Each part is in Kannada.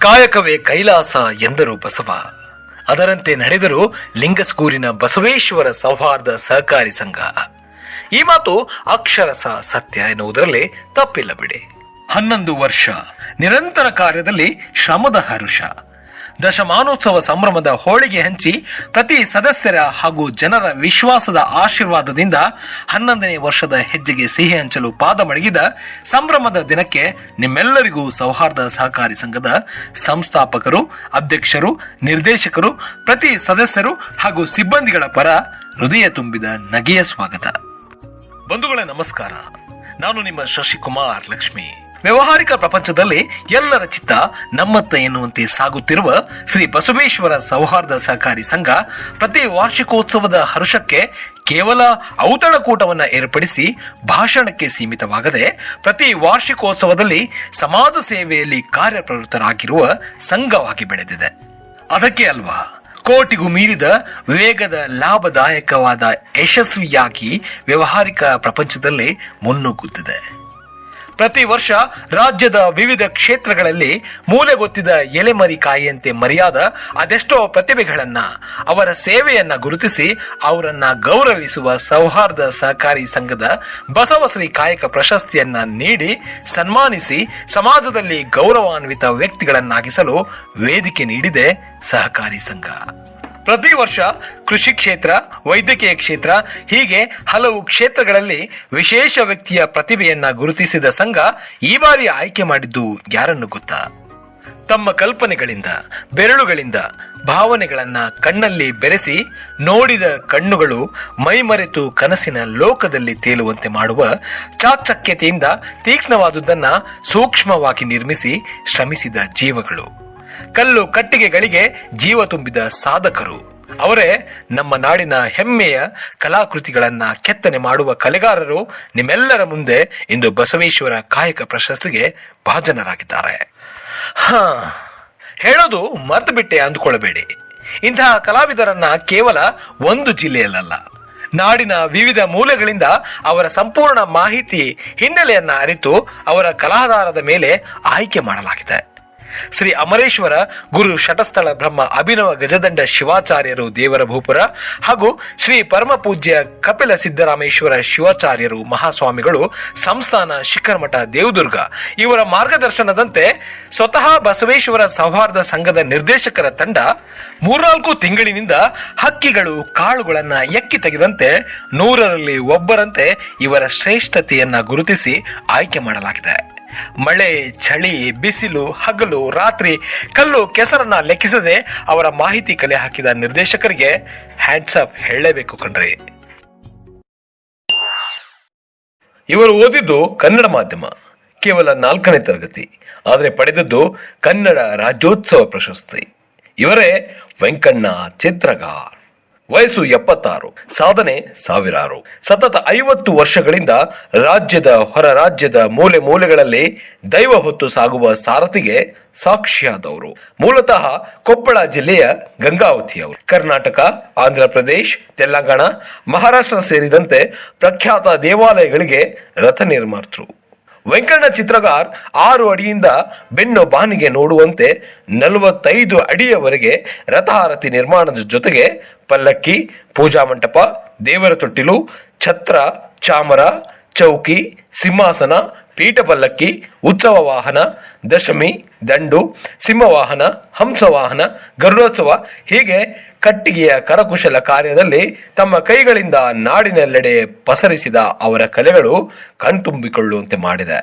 ಕಾಯಕವೇ ಕೈಲಾಸ ಎಂದರು ಬಸವ. ಅದರಂತೆ ನಡೆದರು ಲಿಂಗಸ್ಕೂರಿನ ಬಸವೇಶ್ವರ ಸೌಹಾರ್ದ ಸಹಕಾರಿ ಸಂಘ. ಈ ಮಾತು ಅಕ್ಷರಸ ಸತ್ಯ ಎನ್ನುವುದರಲ್ಲಿ ತಪ್ಪಿಲ್ಲ ಬಿಡಿ. ಹನ್ನೊಂದು ವರ್ಷ ನಿರಂತರ ಕಾರ್ಯದಲ್ಲಿ ಶ್ರಮದ ಹರುಷ. ದಶಮಾನೋತ್ಸವ ಸಂಭ್ರಮದ ಹೋಳಿಗೆ ಹಂಚಿ ಪ್ರತಿ ಸದಸ್ಯರ ಹಾಗೂ ಜನರ ವಿಶ್ವಾಸದ ಆಶೀರ್ವಾದದಿಂದ ಹನ್ನೊಂದನೇ ವರ್ಷದ ಹೆಜ್ಜೆಗೆ ಸಿಹಿ ಹಂಚಲು ಪಾದ ಮಡಗಿದ ಸಂಭ್ರಮದ ದಿನಕ್ಕೆ ನಿಮ್ಮೆಲ್ಲರಿಗೂ ಸೌಹಾರ್ದ ಸಹಕಾರಿ ಸಂಘದ ಸಂಸ್ಥಾಪಕರು, ಅಧ್ಯಕ್ಷರು, ನಿರ್ದೇಶಕರು, ಪ್ರತಿ ಸದಸ್ಯರು ಹಾಗೂ ಸಿಬ್ಬಂದಿಗಳ ಪರ ಹೃದಯ ತುಂಬಿದ ನಗೆಯ ಸ್ವಾಗತ. ಬಂಧುಗಳೇ, ನಮಸ್ಕಾರ. ನಾನು ನಿಮ್ಮ ಶಶಿಕುಮಾರ್ ಲಕ್ಷ್ಮಿ. ವ್ಯವಹಾರಿಕ ಪ್ರಪಂಚದಲ್ಲಿ ಎಲ್ಲರ ಚಿತ್ತ ನಮ್ಮತ್ತ ಎನ್ನುವಂತೆ ಸಾಗುತ್ತಿರುವ ಶ್ರೀ ಬಸವೇಶ್ವರ ಸೌಹಾರ್ದ ಸಹಕಾರಿ ಸಂಘ ಪ್ರತಿ ವಾರ್ಷಿಕೋತ್ಸವದ ಹರುಷಕ್ಕೆ ಕೇವಲ ಔತಣಕೂಟವನ್ನ ಏರ್ಪಡಿಸಿ ಭಾಷಣಕ್ಕೆ ಸೀಮಿತವಾಗದೆ ಪ್ರತಿ ವಾರ್ಷಿಕೋತ್ಸವದಲ್ಲಿ ಸಮಾಜ ಸೇವೆಯಲ್ಲಿ ಕಾರ್ಯಪ್ರವೃತ್ತರಾಗಿರುವ ಸಂಘವಾಗಿ ಬೆಳೆದಿದೆ. ಅದಕ್ಕೆ ಅಲ್ವಾ? ಕೋಟಿಗೂ ಮೀರಿದ ವೇಗದ ಲಾಭದಾಯಕವಾದ ಯಶಸ್ವಿಯಾಗಿ ವ್ಯವಹಾರಿಕ ಪ್ರಪಂಚದಲ್ಲಿ ಮುನ್ನುಗ್ಗುತ್ತಿದೆ. ಪ್ರತಿ ವರ್ಷ ರಾಜ್ಯದ ವಿವಿಧ ಕ್ಷೇತ್ರಗಳಲ್ಲಿ ಮೂಲೆಗೊತ್ತಿದ ಎಲೆಮರಿ ಕಾಯಿಯಂತೆ ಮರೆಯಾದ ಅದೆಷ್ಟೋ ಪ್ರತಿಭೆಗಳನ್ನ, ಅವರ ಸೇವೆಯನ್ನ ಗುರುತಿಸಿ ಅವರನ್ನ ಗೌರವಿಸುವ ಸೌಹಾರ್ದ ಸಹಕಾರಿ ಸಂಘದ ಬಸವಶ್ರೀ ಕಾಯಕ ಪ್ರಶಸ್ತಿಯನ್ನ ನೀಡಿ ಸನ್ಮಾನಿಸಿ ಸಮಾಜದಲ್ಲಿ ಗೌರವಾನ್ವಿತ ವ್ಯಕ್ತಿಗಳನ್ನಾಗಿಸಲು ವೇದಿಕೆ ನೀಡಿದೆ ಸಹಕಾರಿ ಸಂಘ. ಪ್ರತಿ ವರ್ಷ ಕೃಷಿ ಕ್ಷೇತ್ರ, ವೈದ್ಯಕೀಯ ಕ್ಷೇತ್ರ, ಹೀಗೆ ಹಲವು ಕ್ಷೇತ್ರಗಳಲ್ಲಿ ವಿಶೇಷ ವ್ಯಕ್ತಿಯ ಪ್ರತಿಭೆಯನ್ನ ಗುರುತಿಸಿದ ಸಂಘ ಈ ಬಾರಿ ಆಯ್ಕೆ ಮಾಡಿದ್ದು ಯಾರನ್ನು ಗೊತ್ತಾ? ತಮ್ಮ ಕಲ್ಪನೆಗಳಿಂದ, ಬೆರಳುಗಳಿಂದ ಭಾವನೆಗಳನ್ನ ಕಣ್ಣಲ್ಲಿ ಬೆರೆಸಿ ನೋಡಿದ ಕಣ್ಣುಗಳು ಮೈಮರೆತು ಕನಸಿನ ಲೋಕದಲ್ಲಿ ತೇಲುವಂತೆ ಮಾಡುವ ಚಾಚಕ್ಯತೆಯಿಂದ ತೀಕ್ಷ್ಣವಾದುದನ್ನ ಸೂಕ್ಷ್ಮವಾಗಿ ನಿರ್ಮಿಸಿ ಶ್ರಮಿಸಿದ ಜೀವಗಳು. ಕಲ್ಲು ಕಟ್ಟಿಗೆಗಳಿಗೆ ಜೀವ ತುಂಬಿದ ಸಾಧಕರು. ಅವರೇ ನಮ್ಮ ನಾಡಿನ ಹೆಮ್ಮೆಯ ಕಲಾಕೃತಿಗಳನ್ನ ಕೆತ್ತನೆ ಮಾಡುವ ಕಲೆಗಾರರು ನಿಮ್ಮೆಲ್ಲರ ಮುಂದೆ ಇಂದು ಬಸವೇಶ್ವರ ಕಾಯಕ ಪ್ರಶಸ್ತಿಗೆ ಭಾಜನರಾಗಿದ್ದಾರೆ. ಹಾ, ಹೇಳೋದು ಮರೆತು ಬಿಟ್ಟೆ ಅಂದುಕೊಳ್ಳಬೇಡಿ. ಇಂತಹ ಕಲಾವಿದರನ್ನ ಕೇವಲ ಒಂದು ಜಿಲ್ಲೆಯಲ್ಲ ನಾಡಿನ ವಿವಿಧ ಮೂಲೆಗಳಿಂದ ಅವರ ಸಂಪೂರ್ಣ ಮಾಹಿತಿ ಹಿನ್ನೆಲೆಯನ್ನ ಅರಿತು ಅವರ ಕಲಾಧಾರದ ಮೇಲೆ ಆಯ್ಕೆ ಮಾಡಲಾಗಿದೆ. ಶ್ರೀ ಅಮರೇಶ್ವರ ಗುರು ಶಟಸ್ಥಳ ಬ್ರಹ್ಮ ಅಭಿನವ ಗಜದಂಡ ಶಿವಾಚಾರ್ಯರು ದೇವರ ಭೂಪುರ ಹಾಗೂ ಶ್ರೀ ಪರಮ ಪೂಜ್ಯ ಕಪಿಲ ಸಿದ್ದರಾಮೇಶ್ವರ ಶಿವಾಚಾರ್ಯರು ಮಹಾಸ್ವಾಮಿಗಳು ಸಂಸ್ಥಾನ ಶಿಖರಮಠ ದೇವದುರ್ಗ. ಇವರ ಮಾರ್ಗದರ್ಶನದಂತೆ ಸ್ವತಃ ಬಸವೇಶ್ವರ ಸೌಹಾರ್ದ ಸಂಘದ ನಿರ್ದೇಶಕರ ತಂಡ ಮೂರ್ನಾಲ್ಕು ತಿಂಗಳಿನಿಂದ ಹಕ್ಕಿಗಳು ಕಾಳುಗಳನ್ನ ಎಕ್ಕಿ ತೆಗೆದಂತೆ ನೂರರಲ್ಲಿ ಒಬ್ಬರಂತೆ ಇವರ ಶ್ರೇಷ್ಠತೆಯನ್ನ ಗುರುತಿಸಿ ಆಯ್ಕೆ ಮಾಡಲಾಗಿದೆ. ಮಳೆ, ಚಳಿ, ಬಿಸಿಲು, ಹಗಲು, ರಾತ್ರಿ ಕಲ್ಲು ಕೆಸರನ್ನ ಲೆಕ್ಕಿಸದೆ ಅವರ ಮಾಹಿತಿ ಕಲೆ ಹಾಕಿದ ನಿರ್ದೇಶಕರಿಗೆ ಹ್ಯಾಂಡ್ಸ್ ಆಫ್ ಹೇಳಲೇಬೇಕು ಕಣ್ರಿ. ಇವರು ಓದಿದ್ದು ಕನ್ನಡ ಮಾಧ್ಯಮ, ಕೇವಲ ನಾಲ್ಕನೇ ತರಗತಿ, ಆದರೆ ಪಡೆದದ್ದು ಕನ್ನಡ ರಾಜ್ಯೋತ್ಸವ ಪ್ರಶಸ್ತಿ. ಇವರೇ ವೆಂಕಣ್ಣ ಚಿತ್ರಗಾರ್. ವಯಸ್ಸು ಎಪ್ಪತ್ತಾರು, ಸಾಧನೆ ಸಾವಿರಾರು. ಸತತ ಐವತ್ತು ವರ್ಷಗಳಿಂದ ರಾಜ್ಯದ ಹೊರ ರಾಜ್ಯದ ಮೂಲೆ ಮೂಲೆಗಳಲ್ಲಿ ದೈವ ಹೊತ್ತು ಸಾಗುವ ಸಾರಥಿಗೆ ಸಾಕ್ಷಿಯಾದವರು. ಮೂಲತಃ ಕೊಪ್ಪಳ ಜಿಲ್ಲೆಯ ಗಂಗಾವತಿಯವರು. ಕರ್ನಾಟಕ, ಆಂಧ್ರ ಪ್ರದೇಶ್, ತೆಲಂಗಾಣ, ಮಹಾರಾಷ್ಟ್ರ ಸೇರಿದಂತೆ ಪ್ರಖ್ಯಾತ ದೇವಾಲಯಗಳಿಗೆ ರಥ ನಿರ್ಮಾತೃ ವೆಂಕಣ್ಣ ಚಿತ್ರಗಾರ್ ಆರು ಅಡಿಯಿಂದ ಬೆನ್ನು ಬಾನಿಗೆ ನೋಡುವಂತೆ ನಲವತ್ತೈದು ಅಡಿಯವರೆಗೆ ರಥಾರತಿ ನಿರ್ಮಾಣದ ಜೊತೆಗೆ ಪಲ್ಲಕ್ಕಿ, ಪೂಜಾ ಮಂಟಪ ದೇವರ ತೊಟ್ಟಿಲು ಛತ್ರ, ಚಾಮರ ಚೌಕಿ, ಸಿಂಹಾಸನ, ಪೀಠಪಲ್ಲಕ್ಕಿ ಉತ್ಸವ ವಾಹನ ದಶಮಿ, ದಂಡು, ಸಿಂಹವಾಹನ, ಹಂಸವಾಹನ, ಗರುಡೋತ್ಸವ ಹೀಗೆ ಕಟ್ಟಿಗೆಯ ಕರಕುಶಲ ಕಾರ್ಯದಲ್ಲಿ ತಮ್ಮ ಕೈಗಳಿಂದ ನಾಡಿನೆಲ್ಲೆಡೆ ಪಸರಿಸಿದ ಅವರ ಕಲೆಗಳು ಕಣ್ತುಂಬಿಕೊಳ್ಳುವಂತೆ ಮಾಡಿದೆ.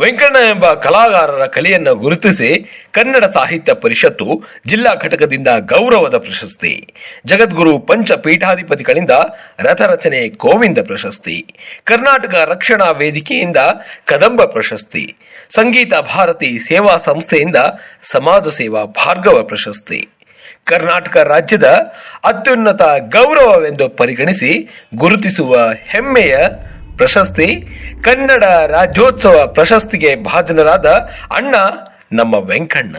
ವೆಂಕಣ್ಣ ಎಂಬ ಕಲಾಗಾರರ ಕಲೆಯನ್ನು ಗುರುತಿಸಿ ಕನ್ನಡ ಸಾಹಿತ್ಯ ಪರಿಷತ್ತು ಜಿಲ್ಲಾ ಘಟಕದಿಂದ ಗೌರವದ ಪ್ರಶಸ್ತಿ. ಜಗದ್ಗುರು ಪಂಚ ಪೀಠಾಧಿಪತಿಗಳಿಂದ ರಥರಚನೆ ಗೋವಿಂದ ಪ್ರಶಸ್ತಿ. ಕರ್ನಾಟಕ ರಕ್ಷಣಾ ವೇದಿಕೆಯಿಂದ ಕದಂಬ ಪ್ರಶಸ್ತಿ. ಸಂಗೀತ ಭಾರತಿ ಸೇವಾ ಸಂಸ್ಥೆಯಿಂದ ಸಮಾಜ ಸೇವಾ ಭಾರ್ಗವ ಪ್ರಶಸ್ತಿ. ಕರ್ನಾಟಕ ರಾಜ್ಯದ ಅತ್ಯುನ್ನತ ಗೌರವವೆಂದು ಪರಿಗಣಿಸಿ ಗುರುತಿಸುವ ಹೆಮ್ಮೆಯ ಪ್ರಶಸ್ತಿ ಕನ್ನಡ ರಾಜ್ಯೋತ್ಸವ ಪ್ರಶಸ್ತಿಗೆ ಭಾಜನರಾದ ಅಣ್ಣ ನಮ್ಮ ವೆಂಕಣ್ಣ.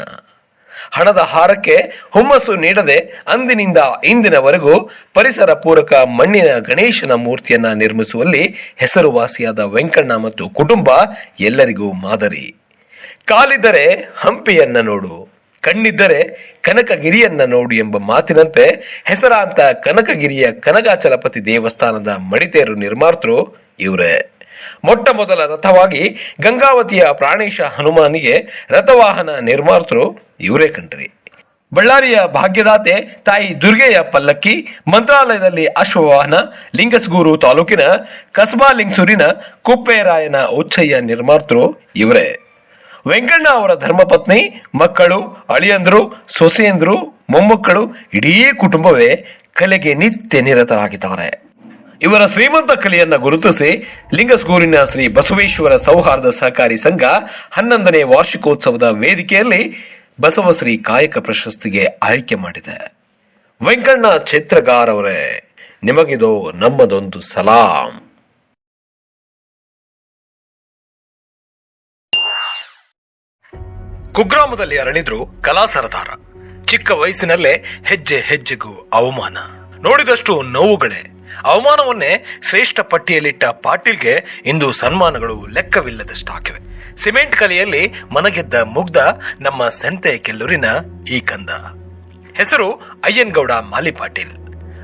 ಹಣದ ಹಾರಕ್ಕೆ ಹುಮ್ಮಸ್ಸು ನೀಡದೆ ಅಂದಿನಿಂದ ಇಂದಿನವರೆಗೂ ಪರಿಸರ ಪೂರಕ ಮಣ್ಣಿನ ಗಣೇಶನ ಮೂರ್ತಿಯನ್ನ ನಿರ್ಮಿಸುವಲ್ಲಿ ಹೆಸರುವಾಸಿಯಾದ ವೆಂಕಣ್ಣ ಮತ್ತು ಕುಟುಂಬ ಎಲ್ಲರಿಗೂ ಮಾದರಿ. ಕಾಲಿದ್ದರೆ ಹಂಪಿಯನ್ನ ನೋಡು, ಕಣ್ಣಿದ್ದರೆ ಕನಕಗಿರಿಯನ್ನ ನೋಡು ಎಂಬ ಮಾತಿನಂತೆ ಹೆಸರಾಂತ ಕನಕಗಿರಿಯ ಕನಕಾಚಲಪತಿ ದೇವಸ್ಥಾನದ ಮಡಿತೇರು ನಿರ್ಮಾತೃ ಇವರೇ. ಮೊಟ್ಟ ಮೊದಲ ರಥವಾಗಿ ಗಂಗಾವತಿಯ ಪ್ರಾಣೇಶ ಹನುಮಾನಿಗೆ ರಥವಾಹನ ನಿರ್ಮಾತೃ ಇವರೇ ಕಂಡ್ರಿ. ಬಳ್ಳಾರಿಯ ಭಾಗ್ಯದಾತೆ ತಾಯಿ ದುರ್ಗೆಯ ಪಲ್ಲಕ್ಕಿ, ಮಂತ್ರಾಲಯದಲ್ಲಿ ಅಶ್ವವಾಹನ, ಲಿಂಗಸ್ಗೂರು ತಾಲೂಕಿನ ಕಸ್ಬಾ ಲಿಂಗಸೂರಿನ ಕುಪ್ಪೇರಾಯನ ಉಚ್ಚಯ್ಯ ನಿರ್ಮಾತೃ ಇವರೇ. ವೆಂಕಣ್ಣ ಅವರ ಧರ್ಮಪತ್ನಿ ಮಕ್ಕಳು, ಅಳಿಯಂದ್ರು, ಸೊಸೆಯಂದ್ರು, ಮೊಮ್ಮಕ್ಕಳು ಇಡೀ ಕುಟುಂಬವೇ ಕಲೆಗೆ ನಿತ್ಯ ನಿರತರಾಗಿದ್ದಾರೆ. ಇವರ ಶ್ರೀಮಂತ ಕಲೆಯನ್ನು ಗುರುತಿಸಿ ಲಿಂಗಸ್ಗೂರಿನ ಶ್ರೀ ಬಸವೇಶ್ವರ ಸೌಹಾರ್ದ ಸಹಕಾರಿ ಸಂಘ ಹನ್ನೊಂದನೇ ವಾರ್ಷಿಕೋತ್ಸವದ ವೇದಿಕೆಯಲ್ಲಿ ಬಸವಶ್ರೀ ಕಾಯಕ ಪ್ರಶಸ್ತಿಗೆ ಆಯ್ಕೆ ಮಾಡಿದೆ. ವೆಂಕಣ್ಣ ಚಿತ್ರಗಾರ್ ಅವರೇ, ನಿಮಗಿದು ನಮ್ಮದೊಂದು ಸಲಾಂ. ಕುಗ್ರಾಮದಲ್ಲಿ ಅರಳಿದ್ರು ಕಲಾ ಸರದಾರ. ಚಿಕ್ಕ ವಯಸ್ಸಿನಲ್ಲೇ ಹೆಜ್ಜೆ ಹೆಜ್ಜೆಗೂ ಅವಮಾನ. ನೋಡಿದಷ್ಟು ನೋವುಗಳೇ. ಅವಮಾನವನ್ನೇ ಶ್ರೇಷ್ಠ ಪಟ್ಟಿಯಲ್ಲಿಟ್ಟ ಪಾಟೀಲ್ಗೆ ಇಂದು ಸನ್ಮಾನಗಳು ಲೆಕ್ಕವಿಲ್ಲದಷ್ಟಾಗಿವೆ ಸಿಮೆಂಟ್ ಕಲೆಯಲ್ಲಿ ಮನಗೆದ್ದ ಮುಗ್ಧ ನಮ್ಮ ಸೆಂತೆ ಕೆಲ್ಲೂರಿನ ಈ ಕಂದ. ಹೆಸರು ಅಯ್ಯನ್ಗೌಡ ಮಾಲಿ ಪಾಟೀಲ್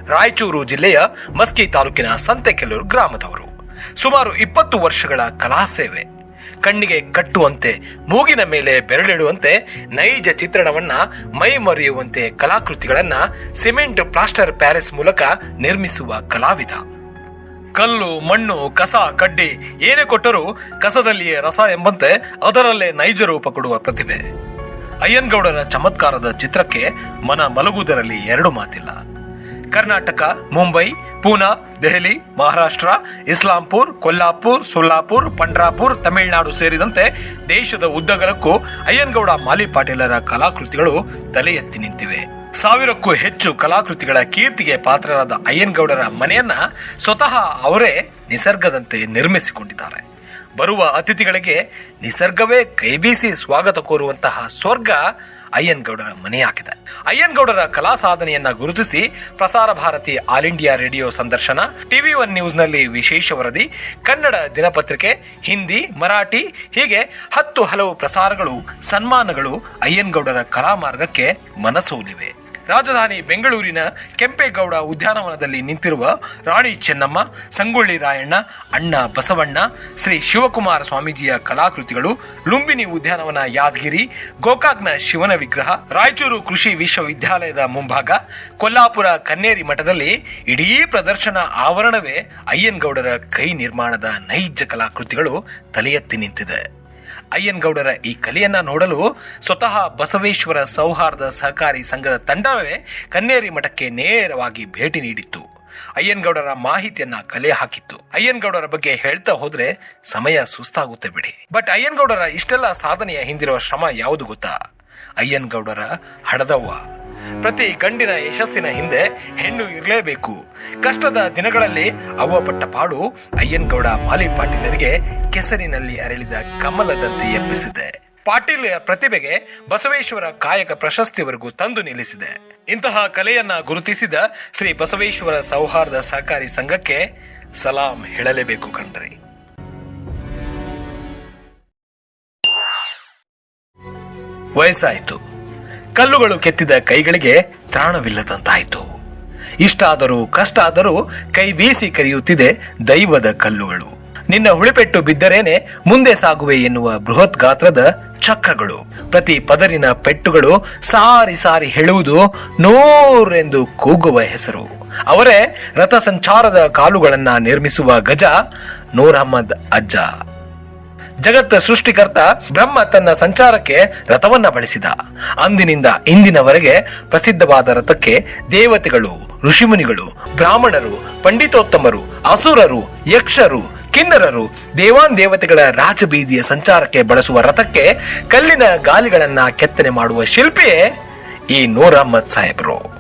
ರಾಯಚೂರು ಜಿಲ್ಲೆಯ ಮಸ್ಕಿ ತಾಲೂಕಿನ ಸಂತೆಕೆಲ್ಲೂರು ಗ್ರಾಮದವರು. ಸುಮಾರು ಇಪ್ಪತ್ತು ವರ್ಷಗಳ ಕಲಾ ಸೇವೆ ಕಣ್ಣಿಗೆ ಕಟ್ಟುವಂತೆ, ಮೂಗಿನ ಮೇಲೆ ಬೆರಳಿಡುವಂತೆ ನೈಜ ಚಿತ್ರಣವನ್ನ ಮೈ ಮರೆಯುವಂತೆ ಕಲಾಕೃತಿಗಳನ್ನ ಸಿಮೆಂಟ್ ಪ್ಲಾಸ್ಟರ್ ಪ್ಯಾರಿಸ್ ಮೂಲಕ ನಿರ್ಮಿಸುವ ಕಲಾವಿದ. ಕಲ್ಲು, ಮಣ್ಣು, ಕಸ, ಕಡ್ಡಿ ಏನೇ ಕೊಟ್ಟರೂ ಕಸದಲ್ಲಿಯೇ ರಸ ಎಂಬಂತೆ ಅದರಲ್ಲೇ ನೈಜ ರೂಪ ಕೊಡುವ ಪ್ರತಿಭೆ. ಅಯ್ಯನ್ಗೌಡರ ಚಮತ್ಕಾರದ ಚಿತ್ರಕ್ಕೆ ಮನ ಮಲಗುವುದರಲ್ಲಿ ಎರಡು ಮಾತಿಲ್ಲ. ಕರ್ನಾಟಕ, ಮುಂಬೈ, ಪೂನಾ, ದೆಹಲಿ, ಮಹಾರಾಷ್ಟ್ರ, ಇಸ್ಲಾಂಪುರ್, ಕೊಲ್ಲಾಪುರ್, ಸೊಲ್ಲಾಪುರ್, ಪಂಡ್ರಾಪುರ್, ತಮಿಳುನಾಡು ಸೇರಿದಂತೆ ದೇಶದ ಉದ್ದಗಲಕ್ಕೂ ಅಯ್ಯನ್ಗೌಡ ಮಾಲಿ ಪಾಟೀಲರ ಕಲಾಕೃತಿಗಳು ತಲೆ ಎತ್ತಿ ನಿಂತಿವೆ. ಸಾವಿರಕ್ಕೂ ಹೆಚ್ಚು ಕಲಾಕೃತಿಗಳ ಕೀರ್ತಿಗೆ ಪಾತ್ರರಾದ ಅಯ್ಯನ್ಗೌಡರ ಮನೆಯನ್ನ ಸ್ವತಃ ಅವರೇ ನಿಸರ್ಗದಂತೆ ನಿರ್ಮಿಸಿಕೊಂಡಿದ್ದಾರೆ. ಬರುವ ಅತಿಥಿಗಳಿಗೆ ನಿಸರ್ಗವೇ ಕೈಬೀಸಿ ಸ್ವಾಗತ ಕೋರುವಂತಹ ಸ್ವರ್ಗ ಅಯ್ಯನ್ಗೌಡರ ಮನೆಯಾಗಿದೆ ಅಯ್ಯನ್ಗೌಡರ ಕಲಾ ಸಾಧನೆಯನ್ನ ಗುರುತಿಸಿ Prasar Bharati all India radio ಸಂದರ್ಶನ, ಟಿವಿ ಒನ್ ನ್ಯೂಸ್ನಲ್ಲಿ ವಿಶೇಷ ವರದಿ, ಕನ್ನಡ ದಿನಪತ್ರಿಕೆ, ಹಿಂದಿ, ಮರಾಠಿ, ಹೀಗೆ ಹತ್ತು ಹಲವು ಪ್ರಸಾರಗಳು, ಸನ್ಮಾನಗಳು ಅಯ್ಯನ್ಗೌಡರ ಕಲಾ ಮಾರ್ಗಕ್ಕೆ ಮನಸೋಲಿವೆ. ರಾಜಧಾನಿ ಬೆಂಗಳೂರಿನ ಕೆಂಪೇಗೌಡ ಉದ್ಯಾನವನದಲ್ಲಿ ನಿಂತಿರುವ ರಾಣಿ ಚೆನ್ನಮ್ಮ, ಸಂಗೊಳ್ಳಿ ರಾಯಣ್ಣ, ಅಣ್ಣ ಬಸವಣ್ಣ, ಶ್ರೀ ಶಿವಕುಮಾರ ಸ್ವಾಮೀಜಿಯ ಕಲಾಕೃತಿಗಳು, ಲುಂಬಿನಿ ಉದ್ಯಾನವನ ಯಾದಗಿರಿ, ಗೋಕಾಕ್ನ ಶಿವನ ವಿಗ್ರಹ, ರಾಯಚೂರು ಕೃಷಿ ವಿಶ್ವವಿದ್ಯಾಲಯದ ಮುಂಭಾಗ, ಕೊಲ್ಲಾಪುರ ಕನ್ನೇರಿ ಮಠದಲ್ಲಿ ಇಡೀ ಪ್ರದರ್ಶನ ಆವರಣವೇ ಅಯ್ಯನ್ಗೌಡರ ಕೈ ನಿರ್ಮಾಣದ ನೈಜ ಕಲಾಕೃತಿಗಳು ತಲೆ ನಿಂತಿದೆ. ಅಯ್ಯನ್ಗೌಡರ ಈ ಕಲೆಯನ್ನ ನೋಡಲು ಸ್ವತಃ ಬಸವೇಶ್ವರ ಸೌಹಾರ್ದ ಸಹಕಾರಿ ಸಂಘದ ತಂಡವೇ ಕನ್ನೇರಿ ಮಠಕ್ಕೆ ನೇರವಾಗಿ ಭೇಟಿ ನೀಡಿತ್ತು. ಅಯ್ಯನ್ಗೌಡರ ಮಾಹಿತಿಯನ್ನ ಕಲೆ ಹಾಕಿತ್ತು. ಅಯ್ಯನ್ಗೌಡರ ಬಗ್ಗೆ ಹೇಳ್ತಾ ಹೋದ್ರೆ ಸಮಯ ಸುಸ್ತಾಗುತ್ತೆ ಬಿಡಿ. ಬಟ್ ಅಯ್ಯನ್ಗೌಡರ ಇಷ್ಟೆಲ್ಲ ಸಾಧನೆಯ ಹಿಂದಿರುವ ಶ್ರಮ ಯಾವುದು ಗೊತ್ತಾ? ಅಯ್ಯನ್ಗೌಡರ ಹಡದವ್ವ. ಪ್ರತಿ ಗಂಡಿನ ಯಶಸ್ಸಿನ ಹಿಂದೆ ಹೆಣ್ಣು ಇರಲೇಬೇಕು. ಕಷ್ಟದ ದಿನಗಳಲ್ಲಿ ಅವ್ವ ಪಟ್ಟ ಪಾಡು ಅಯ್ಯನ್ಗೌಡ ಮಾಲಿ ಪಾಟೀಲರಿಗೆ ಕೆಸರಿನಲ್ಲಿ ಅರಳಿದ ಕಮಲದಂತೆ ಎಬ್ಬಿಸಿದೆ. ಪಾಟೀಲ್ ಪ್ರತಿಭೆಗೆ ಬಸವೇಶ್ವರ ಕಾಯಕ ಪ್ರಶಸ್ತಿವರೆಗೂ ತಂದು ನಿಲ್ಲಿಸಿದೆ. ಇಂತಹ ಕಲೆಯನ್ನ ಗುರುತಿಸಿದ ಶ್ರೀ ಬಸವೇಶ್ವರ ಸೌಹಾರ್ದ ಸಹಕಾರಿ ಸಂಘಕ್ಕೆ ಸಲಾಂ ಹೇಳಲೇಬೇಕು ಕಣ್ರಿ. ವಯಸ್ಸಾಯಿತು. ಕಲ್ಲುಗಳು ಕೆತ್ತಿದ ಕೈಗಳಿಗೆ ತ್ರಾಣವಿಲ್ಲದಂತಾಯಿತು. ಇಷ್ಟಾದರೂ ಕಷ್ಟ ಆದರೂ ಕೈ ಬೀಸಿ ಕರೆಯುತ್ತಿದೆ ದೈವದ ಕಲ್ಲುಗಳು. ನಿನ್ನ ಹುಳಿಪೆಟ್ಟು ಬಿದ್ದರೇನೆ ಮುಂದೆ ಸಾಗುವೆ ಎನ್ನುವ ಬೃಹತ್ ಗಾತ್ರದ ಚಕ್ರಗಳು. ಪ್ರತಿ ಪದರಿನ ಪೆಟ್ಟುಗಳು ಸಾರಿ ಸಾರಿ ಹೇಳುವುದು ನೂರೆಂದು ಕೂಗುವ ಹೆಸರು. ಅವರೇ ರಥ ಸಂಚಾರದ ಕಾಲುಗಳನ್ನ ನಿರ್ಮಿಸುವ ಗಜ ನೂರ್ ಅಹಮ್ಮದ್ ಅಜ್ಜ. ಜಗತ್ತ ಸೃಷ್ಟಿಕರ್ತ ಬ್ರಹ್ಮ ತನ್ನ ಸಂಚಾರಕ್ಕೆ ರಥವನ್ನ ಬಳಸಿದ. ಅಂದಿನಿಂದ ಇಂದಿನವರೆಗೆ ಪ್ರಸಿದ್ಧವಾದ ರಥಕ್ಕೆ ದೇವತೆಗಳು, ಋಷಿಮುನಿಗಳು, ಬ್ರಾಹ್ಮಣರು, ಪಂಡಿತೋತ್ತಮರು, ಅಸುರರು, ಯಕ್ಷರು, ಕಿನ್ನರರು, ದೇವಾನ್ ದೇವತೆಗಳ ರಾಜಬೀದಿಯ ಸಂಚಾರಕ್ಕೆ ಬಳಸುವ ರಥಕ್ಕೆ ಕಲ್ಲಿನ ಗಾಲಿಗಳನ್ನ ಕೆತ್ತನೆ ಮಾಡುವ ಶಿಲ್ಪಿಯೇ ಈ ನೂರ್ ಅಹಮ್ಮದ್ ಸಾಹೇಬರು.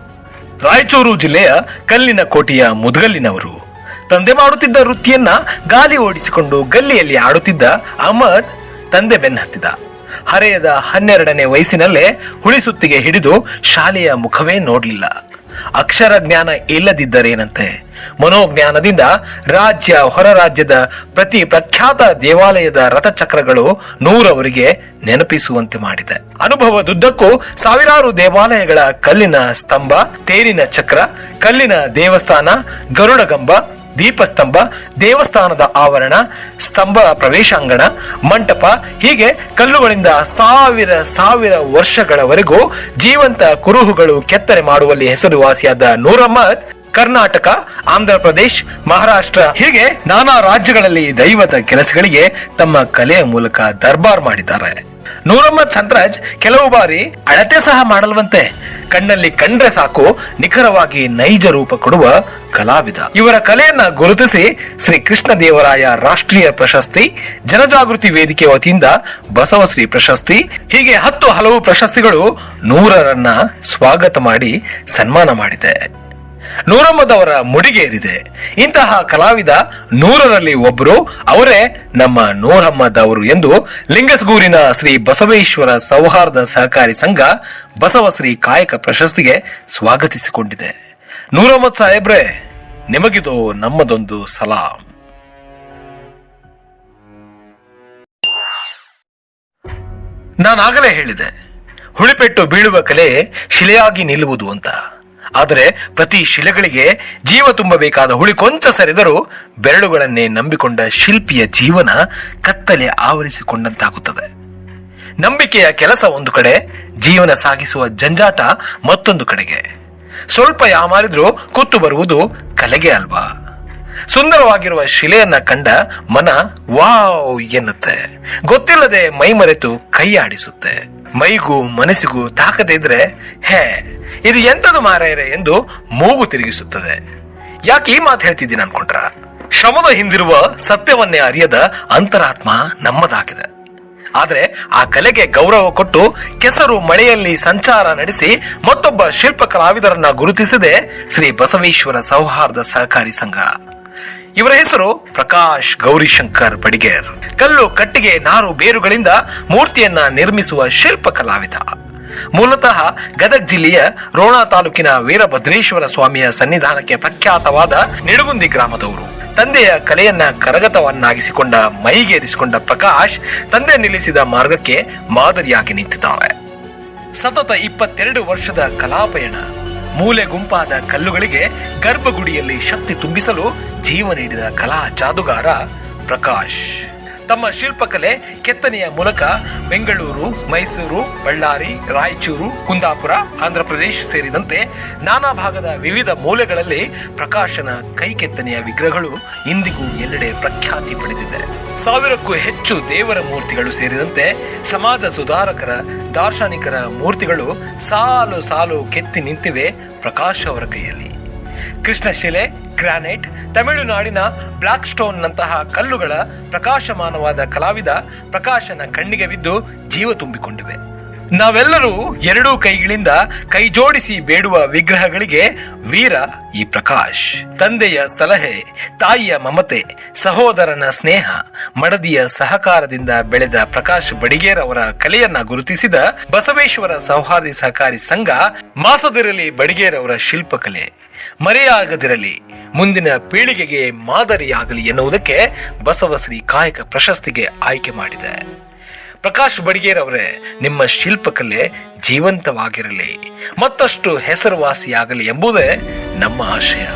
ರಾಯಚೂರು ಜಿಲ್ಲೆಯ ಕಲ್ಲಿನ ಕೋಟೆಯ ಮುದಗಲ್ಲಿನವರು. ತಂದೆ ಮಾಡುತ್ತಿದ್ದ ವೃತ್ತಿಯನ್ನ ಗಾಲಿ ಓಡಿಸಿಕೊಂಡು ಗಲ್ಲಿಯಲ್ಲಿ ಆಡುತ್ತಿದ್ದ ಅಹಮದ್ ತಂದೆ ಬೆನ್ನತ್ತಿದ. ಹರೆಯದ ಹನ್ನೆರಡನೇ ವಯಸ್ಸಿನಲ್ಲೇ ಹುಳಿಸುತ್ತಿಗೆ ಹಿಡಿದು ಶಾಲೆಯ ಮುಖವೇ ನೋಡಲಿಲ್ಲ. ಅಕ್ಷರ ಜ್ಞಾನ ಇಲ್ಲದಿದ್ದರೇನಂತೆ? ಮನೋಜ್ಞಾನದಿಂದ ರಾಜ್ಯ ಹೊರ ರಾಜ್ಯದ ಪ್ರತಿ ಪ್ರಖ್ಯಾತ ದೇವಾಲಯದ ರಥಚಕ್ರಗಳು ನೂರವರಿಗೆ ನೆನಪಿಸುವಂತೆ ಮಾಡಿದೆ. ಅನುಭವದುದ್ದಕ್ಕೂ ಸಾವಿರಾರು ದೇವಾಲಯಗಳ ಕಲ್ಲಿನ ಸ್ತಂಭ, ತೇರಿನ ಚಕ್ರ, ಕಲ್ಲಿನ ದೇವಸ್ಥಾನ ಗರುಡಗಂಬ ದೀಪಸ್ತಂಭ, ದೇವಸ್ಥಾನದ ಆವರಣ, ಸ್ತಂಭ ಪ್ರವೇಶಾಂಗಣ, ಮಂಟಪ, ಹೀಗೆ ಕಲ್ಲುಗಳಿಂದ ಸಾವಿರ ಸಾವಿರ ವರ್ಷಗಳವರೆಗೂ ಜೀವಂತ ಕುರುಹುಗಳು ಕೆತ್ತನೆ ಮಾಡುವಲ್ಲಿ ಹೆಸರುವಾಸಿಯಾದ ನೂರಮ್ಮದ್ ಕರ್ನಾಟಕ, ಆಂಧ್ರ ಪ್ರದೇಶ್, ಮಹಾರಾಷ್ಟ್ರ, ಹೀಗೆ ನಾನಾ ರಾಜ್ಯಗಳಲ್ಲಿ ದೈವದ ಕೆಲಸಗಳಿಗೆ ತಮ್ಮ ಕಲೆಯ ಮೂಲಕ ದರ್ಬಾರ್ ಮಾಡಿದ್ದಾರೆ. ನೂರಮ್ಮದ್ ಸಂತರಾಜ್ ಕೆಲವು ಬಾರಿ ಅಳತೆ ಸಹ ಮಾಡಲ್ವಂತೆ. ಕಣ್ಣಲ್ಲಿ ಕಂಡ್ರೆ ಸಾಕು, ನಿಖರವಾಗಿ ನೈಜ ರೂಪ ಕೊಡುವ ಕಲಾವಿದ. ಇವರ ಕಲೆಯನ್ನ ಗುರುತಿಸಿ ಶ್ರೀ ಕೃಷ್ಣ ದೇವರಾಯ ರಾಷ್ಟ್ರೀಯ ಪ್ರಶಸ್ತಿ, ಜನಜಾಗೃತಿ ವೇದಿಕೆ ವತಿಯಿಂದ ಬಸವಶ್ರೀ ಪ್ರಶಸ್ತಿ, ಹೀಗೆ ಹತ್ತು ಹಲವು ಪ್ರಶಸ್ತಿಗಳು ನೂರರನ್ನ ಸ್ವಾಗತ ಮಾಡಿ ಸನ್ಮಾನ ಮಾಡಿದೆ. ನೂರಮ್ಮದವರ ಮುಡಿಗೇರಿದೆ. ಇಂತಹ ಕಲಾವಿದ ನೂರರಲ್ಲಿ ಒಬ್ಬರು ಅವರೇ ನಮ್ಮ ನೂರಮ್ಮದವರು ಎಂದು ಲಿಂಗಸ್ಗೂರಿನ ಶ್ರೀ ಬಸವೇಶ್ವರ ಸೌಹಾರ್ದ ಸಹಕಾರಿ ಸಂಘ ಬಸವಶ್ರೀ ಕಾಯಕ ಪ್ರಶಸ್ತಿಗೆ ಸ್ವಾಗತಿಸಿಕೊಂಡಿದೆ. ನೂರಮ್ಮದ್ ಸಾಹೇಬ್ರೆ, ನಿಮಗಿದು ನಮ್ಮದೊಂದು ಸಲಾಂ. ನಾನಾಗಲೇ ಹೇಳಿದೆ, ಹುಳಿಪೆಟ್ಟು ಬೀಳುವ ಕಲೆ ಶಿಲೆಯಾಗಿ ನಿಲ್ಲುವುದು ಅಂತ. ಆದರೆ ಪ್ರತಿ ಶಿಲೆಗಳಿಗೆ ಜೀವ ತುಂಬಬೇಕಾದ ಹುಳಿ ಕೊಂಚ ಸರಿದರೂ ಬೆರಳುಗಳನ್ನೇ ನಂಬಿಕೊಂಡ ಶಿಲ್ಪಿಯ ಜೀವನ ಕತ್ತಲೆ ಆವರಿಸಿಕೊಂಡಂತಾಗುತ್ತದೆ. ನಂಬಿಕೆಯ ಕೆಲಸ ಒಂದು ಕಡೆ, ಜೀವನ ಸಾಗಿಸುವ ಜಂಜಾಟ ಮತ್ತೊಂದು ಕಡೆಗೆ. ಸ್ವಲ್ಪ ಯಾಮಾರಿದ್ರೂ ಕುತ್ತು ಬರುವುದು ಕಲೆಗೆ ಅಲ್ವಾ? ಸುಂದರವಾಗಿರುವ ಶಿಲೆಯನ್ನ ಕಂಡ ಮನ ವಾವ್ ಎನ್ನುತ್ತೆ. ಗೊತ್ತಿಲ್ಲದೆ ಮೈಮರೆತು ಕೈ ಆಡಿಸುತ್ತೆ ಮೈಗೂ ಮನಸ್ಸಿಗೂ ತಾಕತೆ ಇದ್ರೆ, ಹೇ, ಇದು ಎಂತದು ಮಾರಾಯರೆ ಎಂದು ಮೂಗು ತಿರುಗಿಸುತ್ತದೆ. ಯಾಕೆ ಈ ಮಾತು ಹೇಳ್ತಿದ್ದೀನಿ ಅನ್ಕೊಂಡ್ರ? ಶ್ರಮದ ಹಿಂದಿರುವ ಸತ್ಯವನ್ನೇ ಅರಿಯದ ಅಂತರಾತ್ಮ ನಮ್ಮದಾಗಿದೆ. ಆದರೆ ಆ ಕಲೆಗೆ ಗೌರವ ಕೊಟ್ಟು ಕೆಸರು ಮಳೆಯಲ್ಲಿ ಸಂಚಾರ ನಡೆಸಿ ಮತ್ತೊಬ್ಬ ಶಿಲ್ಪ ಕಲಾವಿದರನ್ನ ಗುರುತಿಸದೆ ಶ್ರೀ ಬಸವೇಶ್ವರ ಸೌಹಾರ್ದ ಸಹಕಾರಿ ಸಂಘ. ಇವರ ಹೆಸರು ಪ್ರಕಾಶ್ ಗೌರಿಶಂಕರ್ ಬಡಿಗೇರ್. ಕಲ್ಲು, ಕಟ್ಟಿಗೆ, ನಾರು, ಬೇರುಗಳಿಂದ ಮೂರ್ತಿಯನ್ನ ನಿರ್ಮಿಸುವ ಶಿಲ್ಪ ಕಲಾವಿದ. ಮೂಲತಃ ಗದಗ ಜಿಲ್ಲೆಯ ರೋಣ ತಾಲೂಕಿನ ವೀರಭದ್ರೇಶ್ವರ ಸ್ವಾಮಿಯ ಸನ್ನಿಧಾನಕ್ಕೆ ಪ್ರಖ್ಯಾತವಾದ ನಿಡುಗುಂದಿ ಗ್ರಾಮದವರು. ತಂದೆಯ ಕಲೆಯನ್ನ ಕರಗತವನ್ನಾಗಿಸಿಕೊಂಡ, ಮೈಗೇರಿಸಿಕೊಂಡ ಪ್ರಕಾಶ್ ತಂದೆ ನಿಲ್ಲಿಸಿದ ಮಾರ್ಗಕ್ಕೆ ಮಾದರಿಯಾಗಿ ನಿಂತಿದ್ದಾರೆ. ಸತತ ಇಪ್ಪತ್ತೆರಡು ವರ್ಷದ ಕಲಾಪಯಣ. ಮೂಲೆ ಗುಂಪಾದ ಕಲ್ಲುಗಳಿಗೆ ಗರ್ಭಗುಡಿಯಲ್ಲಿ ಶಕ್ತಿ ತುಂಬಿಸಲು ಜೀವ ನೀಡಿದ ಕಲಾ ಜಾದುಗಾರ ಪ್ರಕಾಶ್. ತಮ್ಮ ಶಿಲ್ಪಕಲೆ ಕೆತ್ತನೆಯ ಮೂಲಕ ಬೆಂಗಳೂರು, ಮೈಸೂರು, ಬಳ್ಳಾರಿ, ರಾಯಚೂರು, ಕುಂದಾಪುರ, ಆಂಧ್ರಪ್ರದೇಶ ಸೇರಿದಂತೆ ನಾನಾ ಭಾಗದ ವಿವಿಧ ಮೂಲೆಗಳಲ್ಲಿ ಪ್ರಕಾಶನ ಕೈ ಕೆತ್ತನೆಯ ವಿಗ್ರಹಗಳು ಇಂದಿಗೂ ಎಲ್ಲೆಡೆ ಪ್ರಖ್ಯಾತಿ ಪಡೆದಿದ್ದಾರೆ ಸಾವಿರಕ್ಕೂ ಹೆಚ್ಚು ದೇವರ ಮೂರ್ತಿಗಳು ಸೇರಿದಂತೆ ಸಮಾಜ ಸುಧಾರಕರ, ದಾರ್ಶನಿಕರ ಮೂರ್ತಿಗಳು ಸಾಲು ಸಾಲು ಕೆತ್ತಿ ನಿಂತಿವೆ ಪ್ರಕಾಶ್ ಅವರ ಕೈಯಲ್ಲಿ. ಕೃಷ್ಣಶಿಲೆ ಗ್ರಾನೈಟ್ ತಮಿಳುನಾಡಿನ ಬ್ಲಾಕ್ ಸ್ಟೋನ್ ನಂತಹ ಕಲ್ಲುಗಳ ಪ್ರಕಾಶಮಾನವಾದ ಕಲಾವಿದ ಪ್ರಕಾಶನ ಕಣ್ಣಿಗೆ ಬಿದ್ದು ಜೀವ ತುಂಬಿಕೊಂಡಿವೆ. ನಾವೆಲ್ಲರೂ ಎರಡೂ ಕೈಗಳಿಂದ ಕೈ ಜೋಡಿಸಿ ಬೇಡುವ ವಿಗ್ರಹಗಳಿಗೆ ವೀರ ಈ ಪ್ರಕಾಶ್. ತಂದೆಯ ಸಲಹೆ, ತಾಯಿಯ ಮಮತೆ, ಸಹೋದರನ ಸ್ನೇಹ, ಮಡದಿಯ ಸಹಕಾರದಿಂದ ಬೆಳೆದ ಪ್ರಕಾಶ್ ಬಡಿಗೇರ್ ಅವರ ಕಲೆಯನ್ನ ಗುರುತಿಸಿದ ಬಸವೇಶ್ವರ ಸೌಹಾರ್ದ ಸಹಕಾರಿ ಸಂಘ ಮಾಸದಿರಲಿ ಬಡಿಗೇರ್ ಅವರ ಶಿಲ್ಪಕಲೆ. ಮರೆಯಾಗದಿರಲಿ, ಮುಂದಿನ ಪೀಳಿಗೆಗೆ ಮಾದರಿಯಾಗಲಿ ಎನ್ನುವುದಕ್ಕೆ ಬಸವಶ್ರೀ ಕಾಯಕ ಪ್ರಶಸ್ತಿಗೆ ಆಯ್ಕೆ ಮಾಡಿದೆ. ಪ್ರಕಾಶ್ ಬಡಿಗೇರ್ ಅವರೇ ನಿಮ್ಮ ಶಿಲ್ಪಕಲೆ ಜೀವಂತವಾಗಿರಲಿ. ಮತ್ತಷ್ಟು ಹೆಸರುವಾಸಿಯಾಗಲಿ ಎಂಬುದೇ ನಮ್ಮ ಆಶಯ.